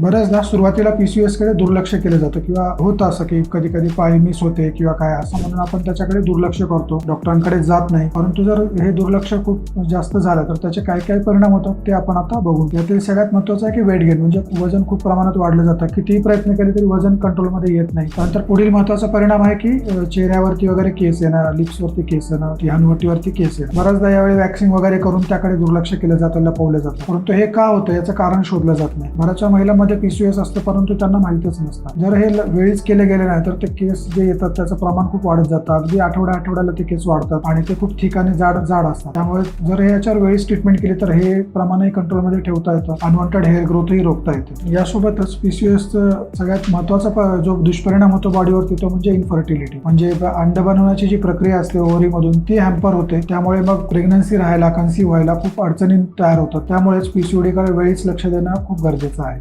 बऱ्याचदा सुरुवातीला P C एसकडे दुर्लक्ष केलं जातं किंवा होतं असं की कधी कधी पाळी मिस होते किंवा काय असं म्हणून आपण त्याच्याकडे दुर्लक्ष करतो. डॉक्टरांकडे जात नाही. परंतु जर हे दुर्लक्ष खूप जास्त झालं तर त्याचे काय काय परिणाम होतात ते आपण आता बघू यातील सगळ्यात महत्वाचं आहे की वेट गेन म्हणजे वजन खूप प्रमाणात वाढलं जातं. कितीही प्रयत्न केले तरी वजन कंट्रोलमध्ये येत नाही. त्यानंतर पुढील महत्त्वाचा परिणाम आहे की चेहऱ्यावरती वगैरे केस येणं लिप्सवरती केस येणं की केस येणं बऱ्याचदा यावेळी वॅक्सिंग वगैरे करून त्याकडे दुर्लक्ष केलं जातं लपवलं जातं. परंतु हे का होतं? याचं कारण शोधलं जात नाही. बऱ्याचशा महिलांमध्ये पीसीएस असतं परंतु त्यांना माहितच नसतं. जर हे वेळीच केले गेले नाही तर ते केस जे येतात त्याचं प्रमाण खूप वाढत जातं. अगदी आठवड्या आठवड्याला ते केस वाढतात आणि ते खूप ठिकाणी जाड जाड असतात. त्यामुळे जर याच्यावर वेळीच ट्रीटमेंट केली तर हे प्रमाणही कंट्रोलमध्ये ठेवता येतं. अनवॉन्टेड हेअर ग्रोथही रोखता येते. यासोबतच पीसीएस सगळ्यात महत्त्वाचा जो दुष्परिणाम होतो बॉडीवरती तो म्हणजे इन्फर्टिलिटी म्हणजे अंड बनवण्याची जी प्रक्रिया असते ओव्हरीमधून ती हॅम्पर होते. त्यामुळे मग प्रेग्नन्सी राहायला कन्सीव्ह व्हायला खूप अडचणी तयार होतात. त्यामुळेच पीसीओडीकडे वेळीच लक्ष देणं खूप गरजेचं आहे.